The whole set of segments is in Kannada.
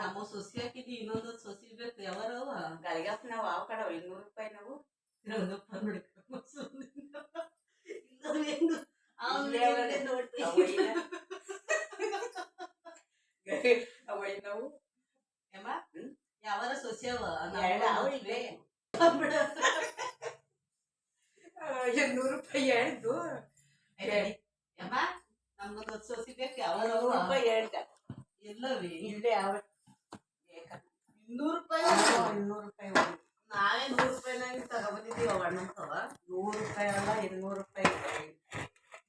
ನಮ್ಮ ಸೊಸಿ ಹಾಕಿದ್ವಿ ಇನ್ನೊಂದು ಸೊಸಿ ಬೇಕು ಯಾವಾರವ ಗಲ್ಗಪ್ಪ ನಾವು ಯಾವ ಕಡೆ ಇನ್ನೂರು ರೂಪಾಯಿ ನಾವು ತಿರುವನಪ್ಪ ನೋಡಿ ಇಲ್ಲವೇನು ಇಲ್ಲೇ ಅವರೇ. ನೋಡ್ರಿ ಅವ ಇಲ್ಲ. ಅವ ನಾವು? ಯಾವಾರ ಸೊಸಿ ಅವ ಇನ್ನೂರು ರೂಪಾಯಿ ಹೇಳ್ದು ಯಮ್ಮ ನಮ್ಗೊಂದು ಸೊಸಿ ಬೇಕು ಯಾವಾಗ ನೂರು ರೂಪಾಯಿ ಹೇಳ್ದ ಎಲ್ಲವಿ ಇಲ್ಲೇ ಅವ ಇನ್ನೂರು ರೂಪಾಯಿ ಇನ್ನೂರು ರೂಪಾಯಿ. ನಾವೇ ನೂರು ರೂಪಾಯಿನಾಗ ತಗೊಬಂದಿದ್ದೀವಿ ಅವ ಅಣ್ಣಂತವ ನೂರು ರೂಪಾಯಿ ಅಲ್ಲ ಇನ್ನೂರು ರೂಪಾಯಿ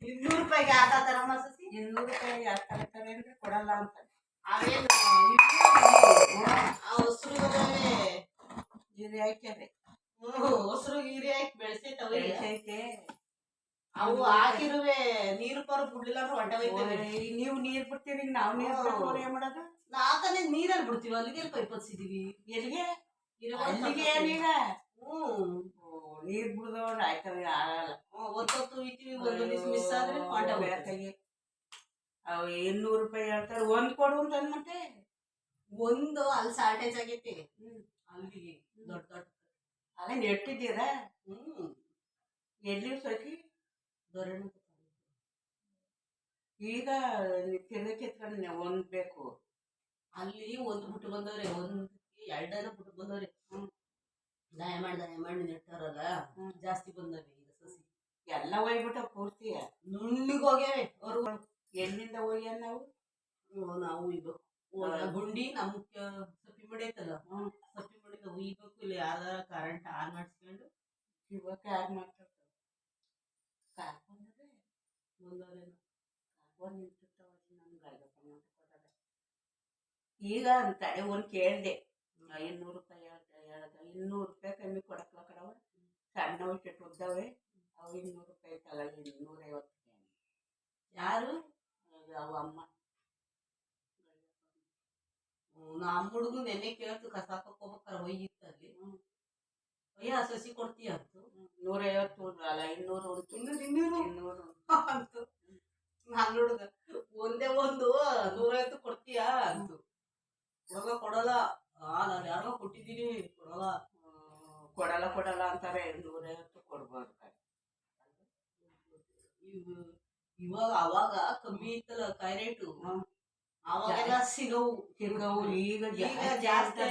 ಇನ್ನೂರು ರೂಪಾಯಿಗೆ ಆತಾರಮ್ಮ ಸೊಸಿ? ಇನ್ನೂರು ರೂಪಾಯಿ ಯಾಕೆ ತಗೋತಾರೆ ಅಂದ್ರೆ ಕೊಡಲ್ಲ ಅಂತ. ಅವೇನು? ಆ ಹೊಸರು ಇದು ಹ್ಞೂ ಹೊಸರು ಗೀರಿ ಹಾಕಿ ಬೆಳೆಸೈತವ ಬೆಳ್ಸೈತೆ. ಅವು ಹಾಕಿರುವೆ ನೀರು ಪರು ಬಿಡ್ಲಿಲ್ಲ ಅಂದ್ರೆ ಹೊಟ್ಟೆ ಹೋಯ್ತವೆ ಈಗ ನೀವು ನೀರ್ ಬಿಡ್ತೀರಿ ನಾವು ನೀರ್ ಬಿಡ್ತೀವಿ ಏನ್ ಮಾಡೋದು? ನಾಲ್ಕನೇ ನೀರಲ್ಲಿ ಬಿಡ್ತೀವಿ ಅಲ್ಲಿಗೆ ಪೈಪ್ ಹಚ್ಚಿದೀವಿ ಎಲ್ಲಿಗೆ? ಅಲ್ಲಿಗೆ ಏನೀಗ ಹ್ಮ್ ನೀರ್ ಬಿಡ್ದವ್ರು ಆಯ್ತವೆ ಆಗಲ್ಲ. ಒತ್ತೊತ್ತು ಇಟ್ಟಿವಿ ಒಂದು ಮಿಸ್ ಮಿಸ್ ಆದ್ರೆ ಹೊಟ್ಟೆ ಬೇಕಯ್ಯ. ಅವು ಇನ್ನೂರು ರೂಪಾಯಿ ಹೇಳ್ತಾರೆ ಒಂದ್ ಕೊಡು ಅಂತ ಅಂದ್ಮಟ್ಟೆ ಒಂದು ಅಲ್ಲಿ ಶಾರ್ಟೇಜ್ ಆಗೈತಿ. ಅಲ್ಲಿಗೆ ದೊಡ್ಡ ದೊಡ್ಡ. ಅಲ್ಲ ನೆಟ್ಟಿದ್ದೀರಾ? ಹ್ಮ್ ಎಲ್ಲಿ ಸಖಿ ದೊರೆನು ಈಗ ತಿನ್ನಕ್ಕೆ ಎತ್ಕೊಂಡು ಒಂದ್ ಬೇಕು. ಅಲ್ಲಿ ಒಂದು ಬಿಟ್ಟು ಬಂದವ್ರೆ ಒಂದು ಎರಡನ ಬಿಟ್ಟು ಬಂದವ್ರೆ. ದಯ ಮಾಡಿ ದಯ ಮಾಡಿ ನೆಟ್ಟವ್ರಲ್ಲ. ಜಾಸ್ತಿ ಬಂದವೆ ಈಗ ಸಸಿ. ಎಲ್ಲ ಒಯ್ಬಿಟ್ಟ ಪೂರ್ತಿ ನುಣ್ಣಿಗೆ ಹೋಗ್ಯಾವೆ ಅವರು. ಎಲ್ಲಿಂದ ಒಯ್ಯ ನಾವು? ನಾವು ಇದು. ಗುಂಡಿ ನಮ್ ಕ- ಸಪ್ಪಿ ಮಡಿ ಐತಲ್ಲ? ಹ್ಮ್. ಸಪ್ಪಿ ಮಡಿದ ಉಯ್ಬೇಕು ಇಲ್ಲಿ ಯಾವ್ದಾರ ಕರೆಂಟ್ ಆನ್ ಮಾಡಿಸ್ಕೊಂಡು. ಇವಾಗ ಯಾರು ಮಾಡ್ತಾರೆ? ಕಾರ್ಕೊಂಡ್ರೆ ಮುಂದೋದೇನು ಕಾರ್ಕೊಂಡು ನಿಂತಿರ್ತಾವ ನಮ್ಗೆ amount ಕೊಡಲ್ಲ. ಈಗ ಅಂತಾಳೆ ಒಂದು ಕೇಳ್ದೆ. ಇನ್ನೂರು ರೂಪಾಯಿ ಹೇಳ್ದೆ, ಇನ್ನೂರು ರೂಪಾಯಿ ಕಮ್ಮಿ ಕೊಡಕ್ಲ ಕಡವ ಸಣ್ಣವು ಕೆಟ್ಟು ಉದ್ದವೆ, ಅವು ಇನ್ನೂರು ರೂಪಾಯಿ ತಗೊಳ್ಳಿ ಇನ್ನೂರೈವತ್ತು ಯಾರು? ಅವು ಅಮ್ಮ. ನಮ್ಮ ಹುಡುಗನ ನೆನ್ನೆ ಕೇಳ್ತು ಕಸಾಕ ಹೋಗ್ಬೇಕಾರ ಹೋಗಿತ್ತಲ್ಲಿ. ಅಯ್ಯ ಸಸಿ ಕೊಡ್ತೀಯ ಅಂತು? ನೂರೈವತ್ತು ಅಲ್ಲ ಇನ್ನೂರು ಉಂಟು. ಇನ್ನೂರು? ಇನ್ನೂರು ಇನ್ನೂರು ಅಂತು. ನನ್ನ ಹುಡುಗ ಒಂದೇ ಒಂದು ನೂರೈವತ್ತು ಕೊಡ್ತೀಯಾ ಅಂತು. ಹುಡುಗ ಕೊಡಲ್ಲ. ಆ ನಾನು ಯಾರೋ ಕೊಟ್ಟಿದ್ದೀನಿ ಕೊಡಲ್ಲ. ಕೊಡಲ್ಲ ಕೊಡಲ್ಲ ಅಂತಾರೆ ನೂರೈವತ್ತು ಕೊಡ್ಬಾರ್ದು ಇವ್ ಇವಾಗ ಅವಾಗ ಕಮ್ಮಿ ಇತ್ತಲ್ಲ ಕೈ ರೇಟು. ಅವಾಗೆಲ್ಲ ಸಿಗವು ಸಿಗವು ಈಗ ಈಗ ಜಾಸ್ತಿ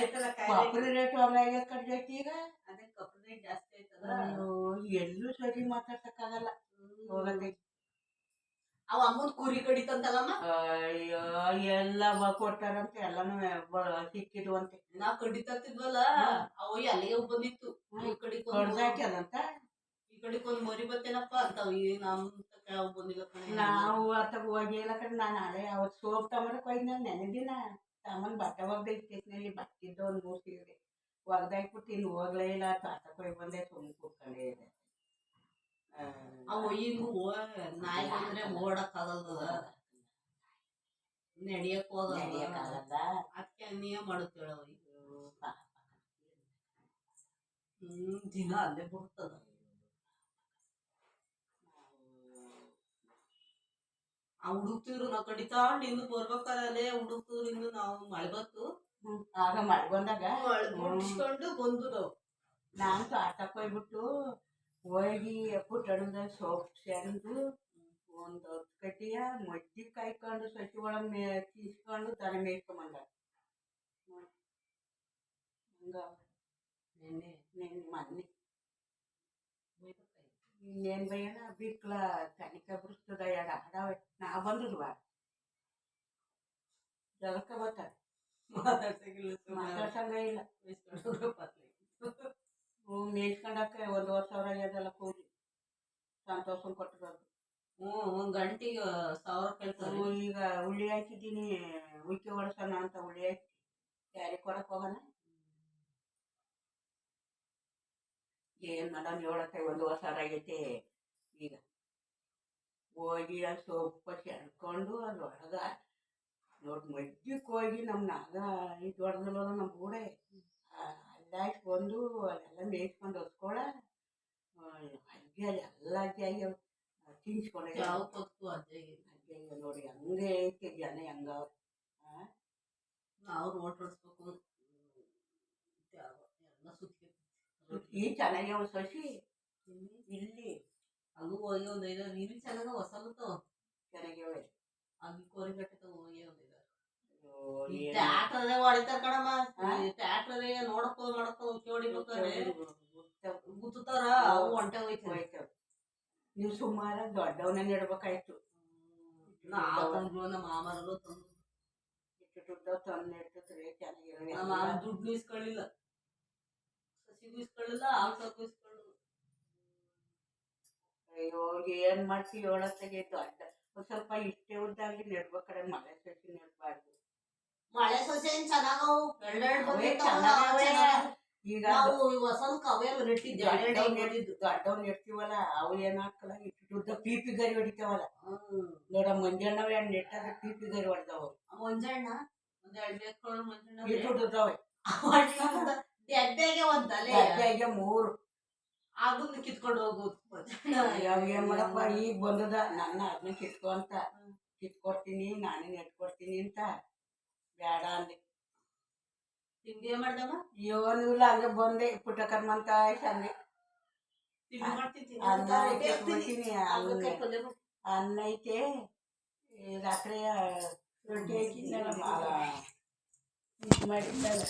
ಕೊಬ್ಬರಿ ರೇಟ್ ಹಂಗಾಗಿ ಈಗ. ಅದೇ ಕಪ್ಪು ರೇಟ್ ಜಾಸ್ತಿ ಆಯ್ತಲ್ಲ. ಎಲ್ಲೂ ಸರಿ ಮಾತಾಡ್ಸಕ್ಕಾಗಲ್ಲ. ಹೋಗದೆ ಅವ ಅಮ್ಮನ್ ಕುರಿ ಕಡಿತಂತಲ್ಲಮ್ಮ? ಅಯ್ಯೋ ಎಲ್ಲ ಬ- ಕೊಟ್ಟಾರಂತೆ ಎಲ್ಲಾನು ಬ- ಸಿಕ್ಕಿದ್ವಂತೆ. ನಾವ್ ಕಡಿತಂತಿದ್ವಲ್ಲ ಅವ ಅಲ್ಲಿಗೆ ಬಂದಿತ್ತು. ಕುರಿ ಕಡಿತ ಈ ಕಡಿಕೊಂದ್ ಮರಿ ಬತ್ತೇನಪ್ಪ ಅಂತಾವ. ನಮ್ ಬಂದಿಲ್ಲ ಕಣೆ. ನಾವು ಅತ್ತಾಗ ಹೋಗಿಲ್ಲ ಕಡೆ ನಾನು ಅದೇ ಅವತ್ತು ಸೋಪ್ ತಗೊಂಡ್ರೆ ಕೊಯ್ದು ನಾನು ನೆನೆದಿನ ಸಾಮಾನು ಬಟ್ಟೆ ಒಗ್ದ ಇಟ್ಟಿದ್ನಲ್ಲಿ ಬಟ್ಟಿದ್ದು ಒಂದು ಮೂರು ಸೀರೆ ಒಗ್ದಾಕ್ಬಿಟ್ಟು ಇನ್ನು ಹೋಗ್ಲೇ ಇಲ್ಲ ತಾತ ಕೊಯ್ ಬಂದೆ ಸುಮ್ಮನೆ ಕೂತ್ಕೊಂಡೇ ಇದೆ ಅವ ಹಿಂಗ್ ನಾಯಿ ಬಂದ್ರೆ ಓಡಕ್ ಆಗಲ್ದ ನಡಿಯಕ್ ಹೋಗಲ್ಲ. ಅದಕ್ಕೆ ನೀಯ ಮಾಡುತ್ತೇಳ. ಹ್ಮ್ ದಿನ ಅಲ್ಲೇ ಬಿಡ್ತದ ಆ ಹುಡುಕ್ತಿದ್ರು ನಾವ್ ಕಡಿತಾಂಡ್ ಇನ್ನು ಬರ್ಬೇಕಾರಲ್ಲೇ ಹುಡುಕ್ತಿದ್ರು ಇನ್ನು ನಾವು ಮಳೆ ಬತ್ತು ಆಗ ಮಳೆ ಬಂದಾಗ ಮುಗಿಸ್ಕೊಂಡು ಬಂದು ನಾವು. ನಾನು ತೋಟಕ್ಕೆ ಹೋಗ್ಬಿಟ್ಟು ಹೋಗಿ ಪುಟ್ಟಣದ ಸೋಪ್ ಸೆಂದು ಒಂದು ಹತ್ತು ಕಟ್ಟಿಯ ಮಜ್ಜಿ ಕಾಯ್ಕೊಂಡು ಸಸಿ ಒಳಗೆ ಮೇ ತೀಸ್ಕೊಂಡು ದನ ಮೇಯ್ಕೊಂಬಂದ ಹಂಗ. ನೆನ್ನೆ ನಿನ್ನ ಮೊನ್ನೆ. ಇನ್ನೇನು ಭಯನ ಬಿಕ್ಲ ತನಿಖೆ ಬಿಡಿಸ್ತದ ಎರಡು ಆಡವೆ ನಾ ಬಂದದ್ವ ಜಲಕ ಬರ್ತಾರೆ ಮಾತಾಡ್ಸಂಗಿಲ್ಲ ಮಾತಾಡ್ಸಂಗ ಇಲ್ಲ. ಹ್ಞೂ ಮೇಯ್ಸ್ಕೊಂಡಕ್ಕೆ ಒಂದುವರೆ ಸಾವಿರ ಆಗ್ಯದಲ್ಲ ಕೂಲಿ. ಸಂತೋಷ ಕೊಟ್ಟಿರೋದು. ಹ್ಞೂ ಒಂದು ಗಂಟೆಗೆ ಸಾವಿರ ಕೇಳ್ತಾರೆ. ಈಗ ಹುಳಿ ಹಾಕಿದ್ದೀನಿ ಉಳ್ಕೆ ಹೊಡ್ಸೋಣ ಅಂತ ಹುಳಿ ಹಾಕಿ. ಯಾರಿಗೆ ಕೊಡಕ್ ಹೋಗೋಣ? ಏನ್ ಮಾಡೋಣ ಏಳಕ್ಕೆ ಒಂದು ವರ್ಷ ಆಗೈತೆ ಈಗ ಹೋಗಿ ಆ ಸೊಪ್ಪು ಅಲ್ಲಿ ಅದ್ರೊಳಗ ನೋಡಿ ಮಧ್ಯಕ್ಕೆ ಹೋಗಿ ನಮ್ಮ ನಾಗ ಇದು ಹೊಡೆದಲ್ಲ ನಮ್ಮ ಗೂಡೆ ಅಲ್ಲಾಯ್ತು ಬಂದು ಅಲ್ಲೆಲ್ಲ ಮೇಯ್ಸ್ಕೊಂಡು ಹೊತ್ಕೊಳ ಅಜ್ಜಿ ಅಲ್ಲಿ ಎಲ್ಲ ಅಜ್ಜಿ ಆಗ್ಯಾವ ತಿನ್ಸ್ಕೊಂಡೆ ಯಾವ ಅಜ್ಜಿ? ನೋಡಿ ಹಂಗೆ ಐತೆ ಜನ ಹೆಂಗ ನಾವು ಹೊಡ್ಸ್ಬೇಕು ಎಲ್ಲ ಸುತ್ತಿ ಈ ಚೆನ್ನಾಗೆ ಶಶಿ ಸಸಿ? ಇಲ್ಲಿ. ಅದು ಹೋಗಿ ಒಂದು ಐದಾರು ಇಲ್ಲಿ ಚೆನ್ನಾಗ ಹೊಸಲತ್ತು ಚೆನ್ನಾಗಿ ಕೋರಿ ಕೋರಿಗಟ್ಟೆ ಹೋಗಿ ಒಂದ್ ಐದಾರು. ಅವಳೆ ಟ್ಯಾಕ್ಟರ್ ಹೊಡಿತಾರ ಕಣಮ್ಮ. ಹಾ? ಟ್ಯಾಕ್ಟರ್ ನೋಡಕ್ಕೋ ಮಾಡಕ್ಕೋ ಹೊಡಿಬೇಕಾರೆ ಗುತ್ತಾರ ಅವು ಹೊಂಟೆ ಹೋಯ್ತು ನೀವು ಸುಮಾರು ದೊಡ್ಡವನ್ನ ನೆಡ್ಬೇಕಾಯ್ತು. ನಾವು ತಂದ್ರು ನಮ್ಮ ಮಾಮರಲ್ಲೂ ತಂದು. ದುಡ್ಡು ತಂದು ನೆಟ್ಟಿದ್ರೆ ಚೆನ್ನಾಗಿರೋ ದುಡ್ಡು ಇಸ್ಕೊಳ್ಳಿಲ್ಲ ಸಸಿಗೂ ಇಸ್ಕೊಳ್ಳಿಲ್ಲ ಆಲ್ಸಕ್ಕೂ ಇಸ್ಕೊಳ್ಳಿಲ್ಲ ಅಯ್ಯೋ ಏನ್ ಮಾಡ್ತೀವಿ ಹೇಳತ್ತಾಗೆ ಅಡ್ಡ. ಸ್ವಲ್ಪ ಇಷ್ಟೇ ಉದ್ದಾಗಿ ನೆಡ್ಬೇಕಾದ್ರೆ ಮಳೆ ಸಸಿ ನೆಡ್ಬಾರ್ದು. ಮಳೆ ಸೊಸೆ ಏನ್ ಚೆನ್ನಾಗವು. ಈಗ ನಾವು ಈ ಹೊಸಲ್ಕ್ ಅವೇ ನೆಟ್ಟಿದ್ದೆ ಎರಡೆರಡು ದೊಡ್ಡವ್ ನೆಡ್ತೀವಲ್ಲ ಅವು ಏನಾಕಲ್ಲ ಇಟ್ಟು ಉದ್ದ ಪೀಪಿ ಗರಿ ಹೊಡಿತಾವಲ್ಲ. ನೋಡ ಮಂಜಣ್ಣವೇ ನೆಟ್ಟಾಗ ಪೀಪಿ ಗರಿ ಹೊಡೆದವು ಮಂಜಣ್ಣ? ಒಂದ್ ಎರಡ್ ಮಂಜಣ್ಣ. ಇಷ್ಟು ಎಡ್ಡೆಗೆ ಒಂದ್ ತಲೆ. ಗದ್ದೆಗೆ ಮೂರು. ಅದನ್ನ ಕಿತ್ಕೊಂಡು ಹೋಗುದು ಯಾವ ಏನ್ ಮಾಡಪ್ಪ ಈಗ ಬಂದದ ನನ್ನ ಅದನ್ನ ಕಿತ್ಕೊ ಅಂತ. ಕಿತ್ಕೊಡ್ತೀನಿ ನಾನೇ ನೆಟ್ಕೊಡ್ತೀನಿ ಅಂತ. ಬೇಡ ಅಂದೆ. ತಿಂಡಿ ಮಾಡ್ದಮ್ಮ? ಏನು ಇಲ್ಲ ಹಂಗೆ ಬಂದೆ ಪುಟ್ಟ ಕರ್ಮಂತ ಸಂದೆ ತಿಂಡಿ ಅಲ್ಲ ತಿಂಡಿ ಅನ್ನ. ಐತೆ ಕೊಡ್ತೀನಿ, ಆಲೂಗಡ್ಡೆ ಅನ್ನ- ಪಲ್ಯ ಮಾಡ್ತೀನಿ. ಅನ್ನ ಐತೆ ಈ ರಾತ್ರಿ ರೊಟ್ಟಿ ಹಾಕಿದ್ನಲ್ಲ ಇದು ಮಾಡಿದ್ದಲ್ಲ